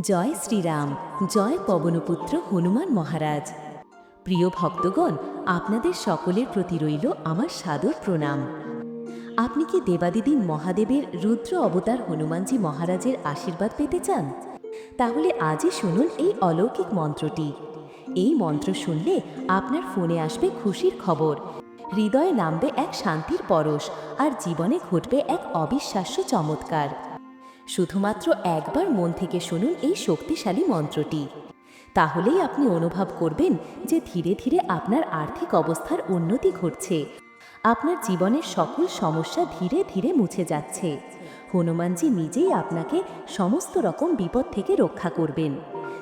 জয় শ্রীরাম, জয় পবনপুত্র হনুমান মহারাজ। প্রিয় ভক্তগণ, আপনাদের সকলের প্রতি রইল আমার সাদর প্রণাম। আপনি কি দেবাদিদিন মহাদেবের রুদ্র অবতার হনুমানজি মহারাজের আশীর্বাদ পেতে চান? তাহলে আজই শুনুন এই অলৌকিক মন্ত্রটি। এই মন্ত্র শুনলে আপনার ফোনে আসবে খুশির খবর। হৃদয়ে নামবে এক শান্তির পরশ আর জীবনে ঘটবে এক অবিশ্বাস্য চমৎকার। শুধুমাত্র একবার মন থেকে শুনুন এই শক্তিশালী মন্ত্রটি। তাহলেই আপনি অনুভব করবেন যে ধীরে ধীরে আপনার আর্থিক অবস্থার উন্নতি ঘটছে। আপনার জীবনের সকল সমস্যা ধীরে ধীরে মুছে যাচ্ছে। হনুমানজি নিজেই আপনাকে সমস্ত রকম বিপদ থেকে রক্ষা করবেন।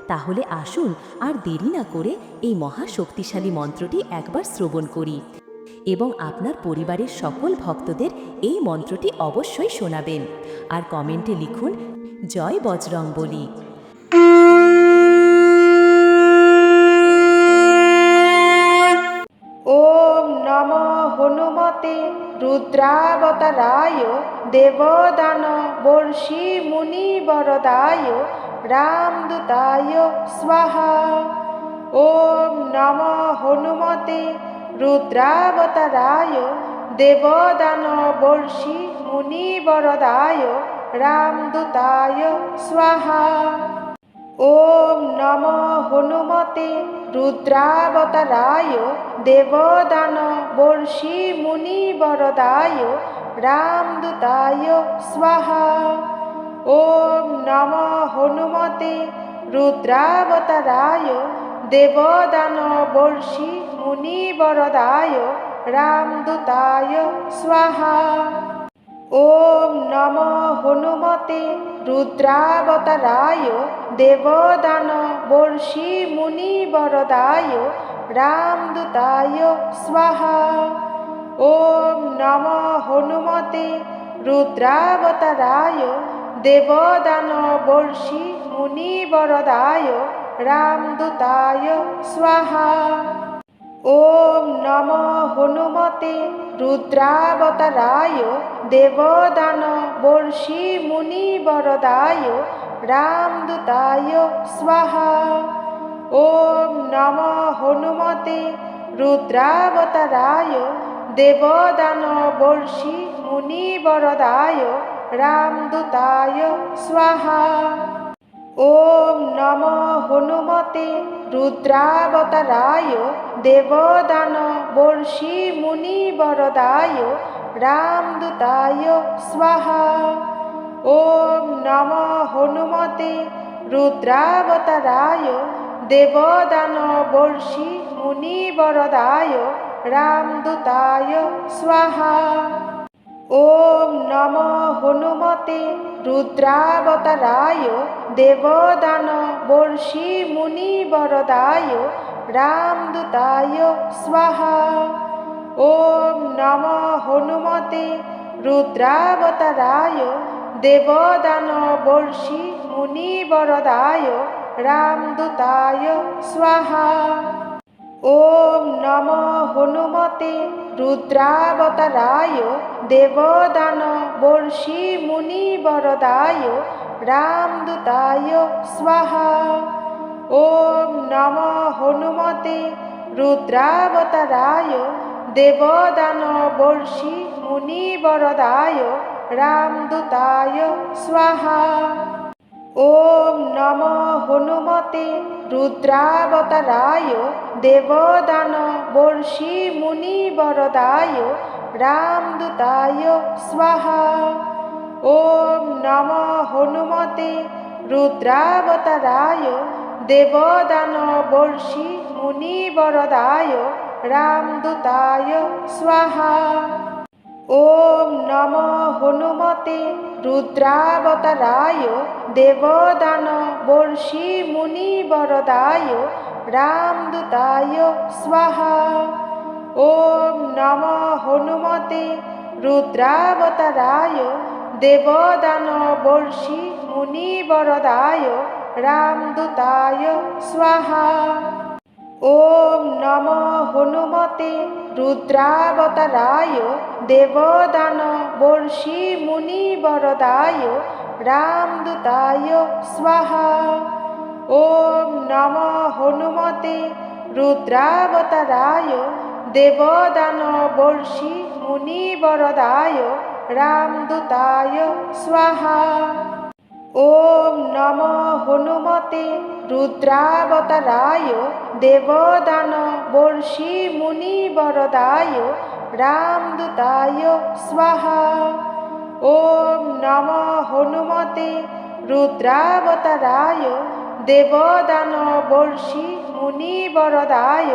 তাহলে আসুন আর দেরি না করে এই মহাশক্তিশালী মন্ত্রটি একবার শ্রবণ করি। এবং আপনার পরিবারের সকল ভক্তদের এই মন্ত্রটি অবশ্যই শোনাবেন। আর কমেন্টে লিখুন, জয় বজরং বলি ওম নম হনুমতে রুদ্রাবতারায় দেবদান বর্ষি মুনি বরদায় রামদূতায় স্বাহা। ওম নম হনুমতে রুদ্রাবতারায়, দেবদানবর্ষি মুনিবরদায় রামদূতায় স্বাহা। ওম নম হনুমতে রুদ্রাবতারায় দেবদান বর্ষি মুনিবরদায় রামদূতায় স্বাহা। ওম নম হনুমতে রুদ্রাবতারায় देवदान वर्षि मुनिवरदाय रामदूताय स्वाहा ॐ नमो हनुमते रुद्रावताराय देवदान वर्षि मुनिवरदाय रामदूताय स्वाहा ॐ नमो हनुमते रुद्रावताराय देवदान वर्षि मुनिवरदाय রামদূতায় স্বাহা। ওম নম হনুমতে রুদ্রাবতারায় দেবদান বর্ষি মুনি বরদায় রামদূতায় স্বাহা। ওম নম হনুমতে রুদ্রাবতারায় দেবদান বর্ষি মুনি বরদায় রামদূতায় স্বাহা। ওম নম হনুমতে রুদ্রাবতারায় দেবদান বর্ষি মুনি বরদায় রামদূতায় স্বাহা। ওম নম হনুমতে রুদ্রাবতারায় দেবদান বর্ষি মুনি বরদায় রামদূতায় স্বাহা। ওম নম হনুমতে রুদ্রাবতারায় দেবদান বর্ষি মুনি বরদায় রামদূতায় স্বাহা। ওম নম হনুমতে রুদ্রাবতারায় দেবদান বর্ষি মুনি বরদায় রামদূতায় স্বাহা। ওম নম হনুমতে রুদ্রাবতারায় দেবদান বর্ষি মুনি বরদায় রামদূতায় স্বাহা। ওম নম হনুমতে রুদ্রাবতারায় দেবদান বর্ষি মুনি বরদায় রামদূতায় স্বাহা। ওম নম হনুমতে রুদ্রাবতারায় দেবদান বর্ষি মুনি বরদায় রামদূতায় স্বাহা। ওম নম হনুমতে রুদ্রাবতারায়, দেবদান বর্ষি মুনি বরদায় রামদূতায় স্বাহা। ওম নম হনুমতে রুদ্রাবতারায়, দেবদান বর্ষি মুনি বরদায় রামদূতায় স্বাহা। ওম নম হনুমতে রুদ্রাবতারায় দেবদান বর্ষি মুনি বরদায় রামদূতায় স্বাহা। ওম নম হনুমতে রুদ্রাবতারায় দেবদান বর্ষি মুনি বরদায় রামদূতায় স্বাহা। ওম নম হনুমতে রুদ্রাবতারায় দেবদান বর্ষি মুনি বরদায় রামদূতায় স্বাহা। ওম নম হনুমতে রুদ্রাবতারায় দেবদান বর্ষি মুনি বরদায় রামদূতায় স্বাহা। ওম নম হনুমতে রুদ্রাবতারায় দেবদান বর্ষি মুনি বরদায়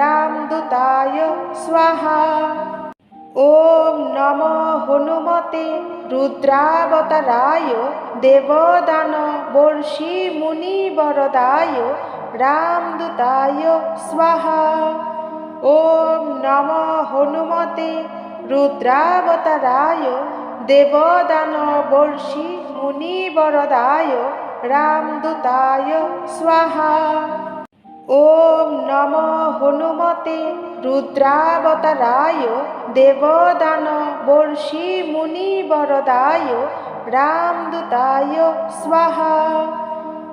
রামদূতায় স্বাহা। ওম নম হনুমতে রুদ্রাবতারায় দেবদান বর্ষি মুনি বরদায় রামদূতায় স্বাহা। ওম নম হনুমতে রুদ্রাবতারায় দেবদান বর্ষি মুনি বরদায় রামদূতায় স্বাহা। ওম নম হনুমতে রুদ্রাবতারায় দেবদান বর্ষি মুনি বরদায় রামদূতায় স্বাহা।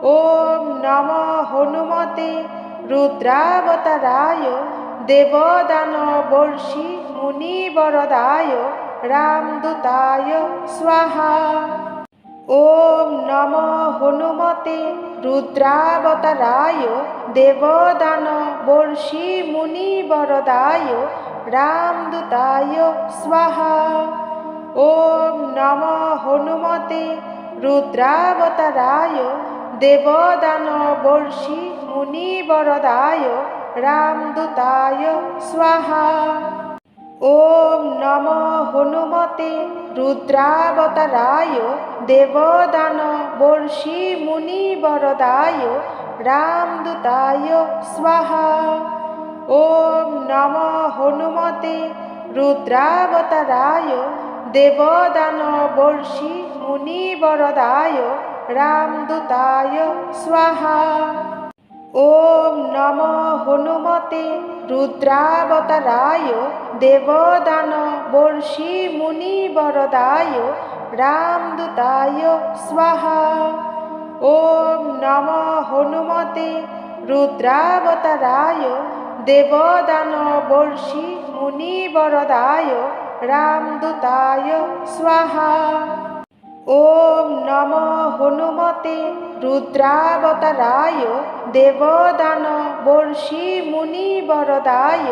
ওম নম হনুমতে রুদ্রাবতারায় দেবদান বর্ষি মুনি বরদায় রামদূতায় স্বাহা। ওম নম হনুমতে রুদ্রাবতারায় দেবদান বর্ষি মুনি বরদায় রামদূতায় স্বাহা। ওম নম হনুমতে রুদ্রাবতারায় দেবদান বর্ষি মুনি বরদায় রামদূতায় স্বাহা। ওম নম হনুমতে রুদ্রাবতারায় দেবদান বর্ষি মুনি বরদায় রামদূতায় স্বাহা। ওম নম হনুমতে রুদ্রাবতারায় দেবদান বর্ষি মুনি বরদায় রামদূতায় স্বাহা। ওম নম হনুমতে রুদ্রাবতারায় দেবদান বর্ষি মুনি বরদায় রামদূতায় স্বাহা। ওম নম হনুমতে রুদ্রাবতারায় দেবদান বর্ষি মুনি বরদায় রামদূতায় স্বাহা। ওম নম হনুমতে রুদ্রাবতারায় দেবদান বর্ষি মুনি বরদায়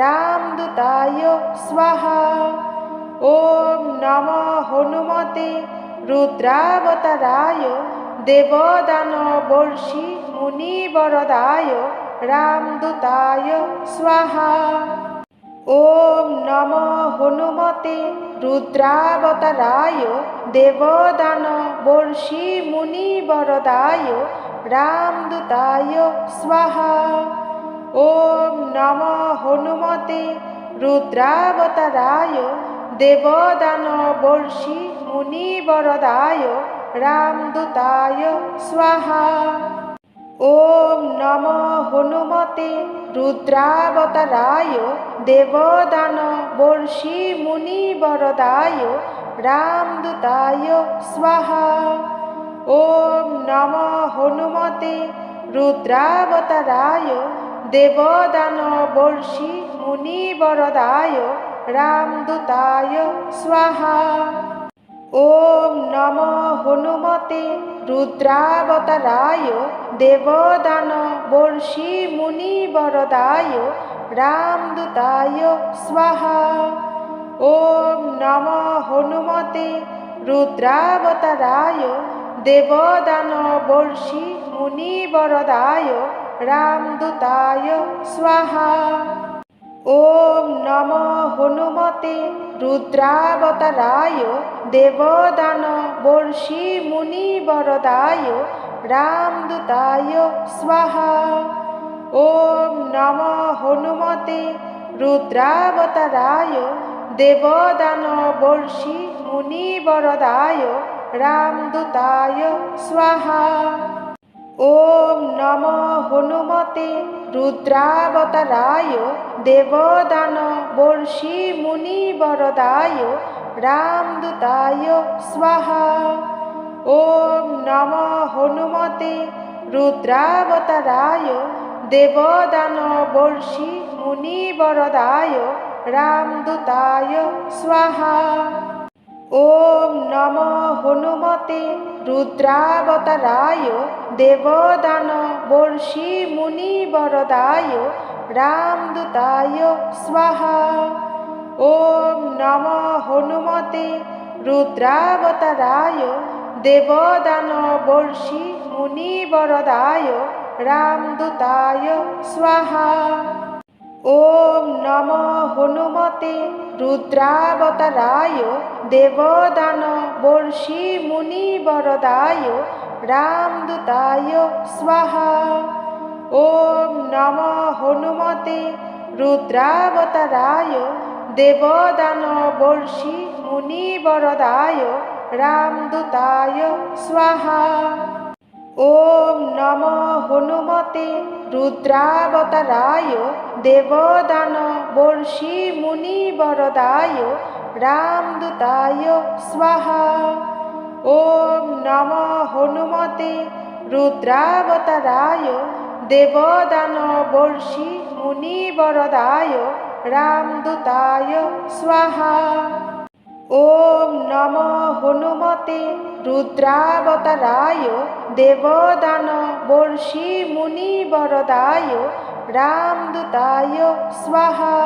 রামদূতায় স্বাহা। ওম নম হনুমতে রুদ্রাবতারায় দেবদান বর্ষি মুনি বরদায় রামদূতায় স্বাহা। ওম নম হনুমতে রুদ্রাবতারায় দেবদান বর্ষি মুনি বরদায় রামদূতায় স্বাহা। ওম নম হনুমতে রুদ্রাবতারায় দেবদান বর্ষি মুনি বরদায় রামদূতায় স্বাহা। ওম নম হনুমতে রুদ্রাবতারায় দেবদান বর্ষি মুনি বরদায় রামদূতায় স্বাহা। ওম নম হনুমতে রুদ্রাবতারায় দেবদান বর্ষি মুনি বরদায় রামদূতায় স্বাহা। ওম নম হনুমতে রুদ্রাবতারায় দেবদান বর্ষি মুনি বরদায় রামদূতায় স্বাহা। ওম নম হনুমতে রুদ্রাবতারায় দেবদান বর্ষি মুনি বরদায় রামদূতায় স্বাহা। ওম নম হনুমতে রুদ্রাবতারায় দেবদান বর্ষি মুনি বরদায় রামদূতায় স্বাহা। ওম নম হনুমতে রুদ্রাবতারায় দেবদান বর্ষি মুনি বরদায় রামদূতায় স্বাহা। ওম নম হনুমতে রুদ্রাবতারায় দেবদান বর্ষি মুনি বরদায় রামদূতায় স্বাহা। ওম নম হনুমতে রুদ্রাবতারায় দেবদান বর্ষি মুনি বরদায় রামদূতায় স্বাহা। ওম নম হনুমতে রুদ্রাবতারায় দেবদান বর্ষি মুনি বরদায় রামদূতায় স্বাহা। ওম নম হনুমতে রুদ্রাবতারায় দেবদান বর্ষি মুনি বরদায় রামদূতায় স্বাহা। ওম নম হনুমতে রুদ্রাবতারায় দেবদান বর্ষি মুনি বরদায় রামদূতায় স্বাহা। ওম নম হনুমতে রুদ্রাবতারায় দেবদান বর্ষি মুনি বরদায় রামদূতায় স্বাহা। ওম নম হনুমতে রুদ্রাবতারায় দেবদান বর্ষি মুনি বরদায় রামদূতায় স্বাহা। ওম নম হনুমতে রুদ্রাবতারায় দেবদান বর্ষি মুনি বরদায় রামদূতায় স্বাহা। ওম নম হনুমতে রুদ্রাবতারায় দেবদান বর্ষি মুনি বরদায় রামদূতায় স্বাহা।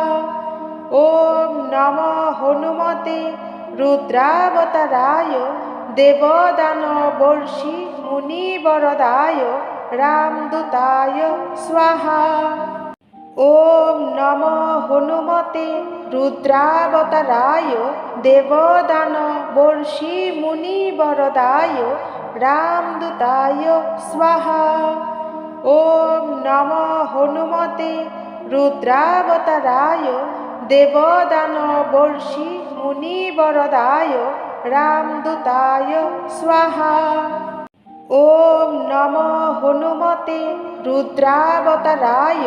ওম নম হনুমতে রুদ্রাবতারায় দেবদান বর্ষি মুনি বরদায় রামদূতায় স্বাহা। ওম নম হনুমতে রুদ্রাবতারায় দেবদান বর্ষি মুনি বরদায় রামদূতায় স্বাহা। ওম নম হনুমতে রুদ্রাবতারায় দেবদান বর্ষি মুনি বরদায় রামদূতায় স্বাহা। ওম নম হনুমতে রুদ্রাবতারায়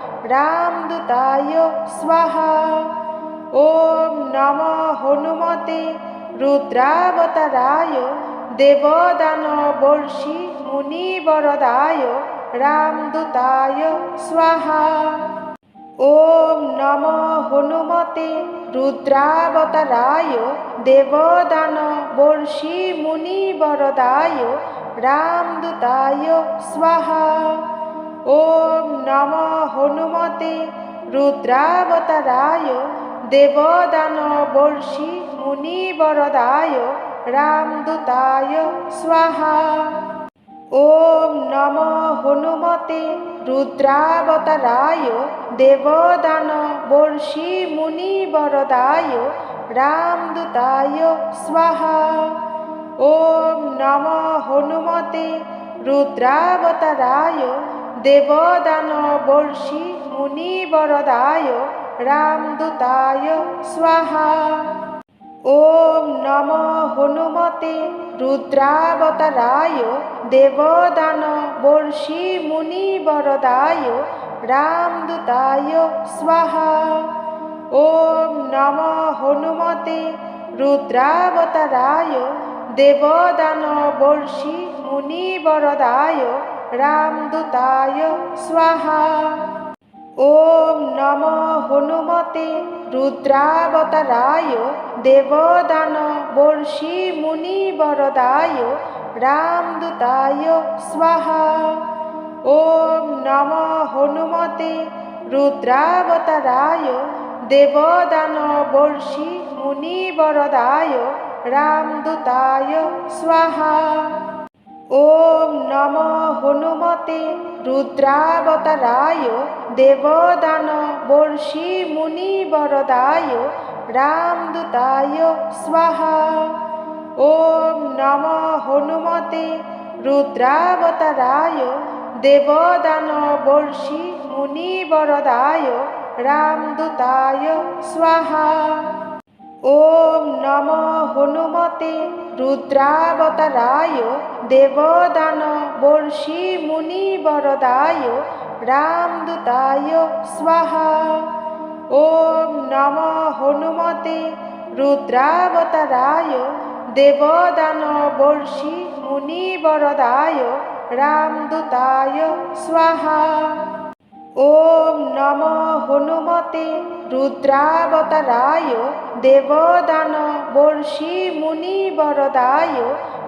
রামদূতায় স্বাহা ওম নম হনুমতে রুদ্রাবতারায় দেবদান বর্ষি মুনি বরদায় রামদূতায় স্বাহা ওম নম হনুমতে রুদ্রাবতারায় দেবদান বর্ষি মুনি বরদায় রামদূতায় স্বাহা ওম নম হনুমতে রুদ্রাবতারায় দেবদান বর্ষি মুনি বরদায় রামদূতায় স্বাহা। ওম নম হনুমতে রুদ্রাবতারায় দেবদান বর্ষি মুনি বরদায় রামদূতায় স্বাহা। ওম নম হনুমতে রুদ্রাবতারায় দেবদান বর্ষি মুনি বরদায় রামদূতায় স্বাহা। ওম নম হনুমতে রুদ্রাবতারায় দেবদান বর্ষি মুনি বরদায় রামদূতায় স্বাহা। ওম নম হনুমতে রুদ্রাবতারায় দেবদান বর্ষি মুনি বরদায় রামদূতায় স্বাহা। ওম নম হনুমতে রুদ্রাবতারায় দেবদান বর্ষি মুনি বরদায় রামদূতায় স্বাহা। ওম নম হনুমতে রুদ্রাবতারায় দেবদান বর্ষি মুনি বরদায় রামদূতায় স্বাহা। ওম নম হনুমতে রুদ্রাবতারায় দেবদান বর্ষি মুনিবরদায় রামদূতায় স্বাহা। ওম নম হনুমতে রুদ্রাবতারায় দেবদান বর্ষি মুনিবরদায় রামদূতায় স্বাহা। ওম নম হনুমতে রুদ্রাবতারায় দেবদান বর্ষি মুনিবরদায় রামদূতায় স্বাহা। ওম নম হনুমতে রুদ্রাবতারায় দেবদান বর্ষি মুনিবরদায় রামদূতায় স্বাহা। ওম নম হনুমতে রুদ্রাবতারায় দেবদান বর্ষি মুনিবরদায়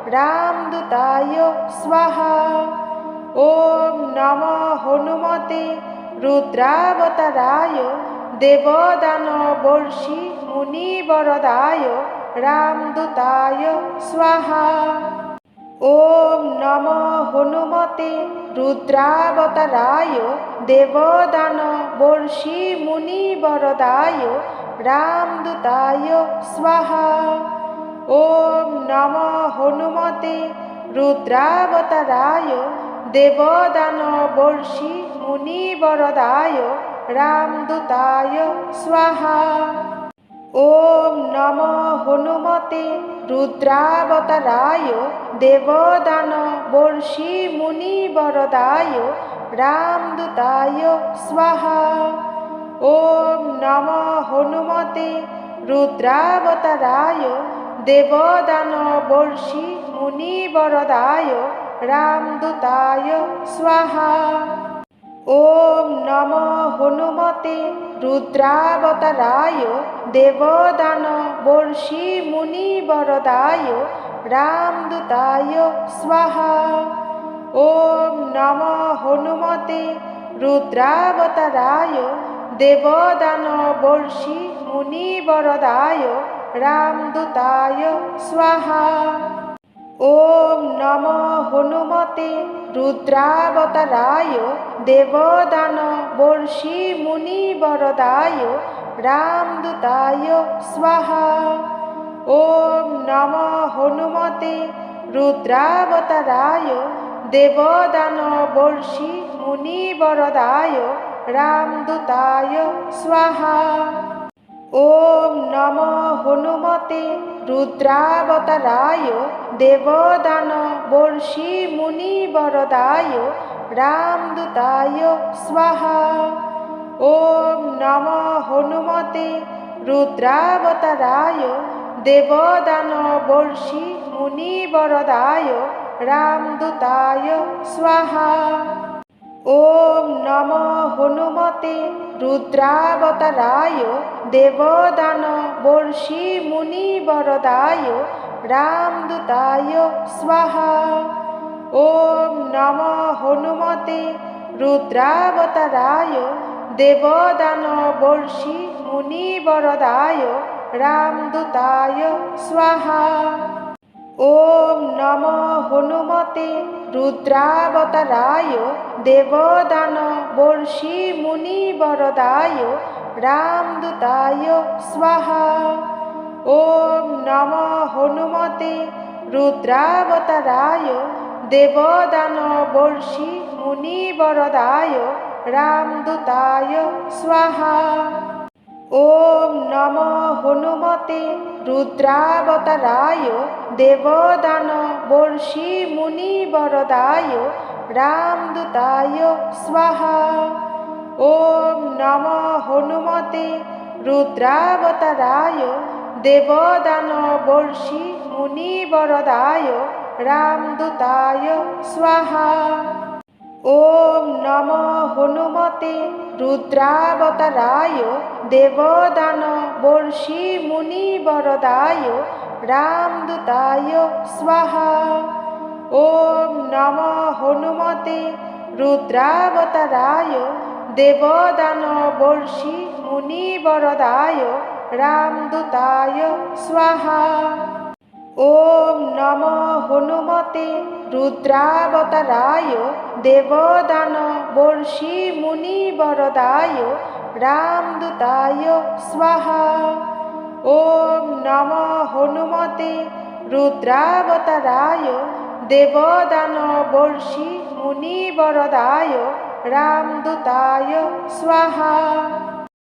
রামদূতায় স্বাহা। ওম নম হনুমতে রুদ্রাবতারায় দেবদান বর্ষি মুনি বরদায় রামদূতায় স্বাহা। ওম নম হনুমতে রুদ্রাবতারায় দেবদান বর্ষি মুনিবরদায় রামদূতায় স্বাহা। ওম নম হনুমতে রুদ্রাবতারায় দেবদান বর্ষি মুনিবরদায় রামদূতায় স্বাহা। ওম নম হনুমতে রুদ্রাবতারায় দেবদান বর্ষি মুনিবরদায় রামদূতায় স্বাহা। ওম নম হনুমতে রুদ্রাবতারায় দেবদান বর্ষি মুনিবরদায় রামদূতায় স্বাহা। ওম নম হনুমতে রুদ্রাবতারায় দেবদান বর্ষি মুনিবরদায় রামদূতায় স্বাহা। ওম নম হনুমতে রুদ্রাবতারায় দেবদান বর্ষি মুনিবরদায় রামদূতায় স্বাহা। ওম নম হনুমতে রুদ্রাবতারায় দেবদান বর্ষি মুনিবরদায় রামদূতায় স্বাহা। ওম নম হনুমতে রুদ্রাবতারায়, দেবদান বর্ষি মুনিবরদায় রামদূতায় স্বাহা। ওম নম হনুমতে রুদ্রাবতারায়, দেবদান বর্ষি মুনিবরদায় রামদূতায় স্বাহা। ওম নম হনুমতে রুদ্রাবতারায় দেবদান বর্ষি মুনিবরদায় রামদূতায় স্বাহা। ওম নম হনুমতে রুদ্রাবতারায় দেবদান বর্ষি মুনিবরদায় রামদূতায় স্বাহা। ওম নম হনুমতে রুদ্রাবতারায় দেবদান বর্ষি মুনিবরদায় রামদূতায় স্বাহা। ওম নম হনুমতে রুদ্রাবতারায় দেবদান বর্ষি মুনিবরদায় রামদূতায় স্বাহা। ওম নম হনুমতে রুদ্রাবতারায় দেবদান বর্ষি মুনিবরদায় রামদূতায় স্বাহা। ওম নম হনুমতে রুদ্রাবতারায়, দেবদান বর্ষি মুনিবরদায় রামদূতায় স্বাহা। ওম নম হনুমতে রুদ্রাবতারায়, দেবদান বর্ষি মুনিবরদায় রামদূতায় স্বাহা। ওম নম হনুমতে রুদ্রাবতারায় দেবদান বর্ষি মুনিবরদায় রামদূতায় স্বাহা। ওম নম হনুমতে রুদ্রাবতারায় দেবদান বর্ষি মুনিবরদায় রামদূতায় স্বাহা। ওম নম হনুমতে রুদ্রাবতারায় দেবদান বর্ষি মুনি বরদায় রামদূতায় স্বাহা। ওম নম হনুমতে রুদ্রাবতারায় দেবদান বর্ষি মুনি বরদায় রামদূতায় স্বাহা।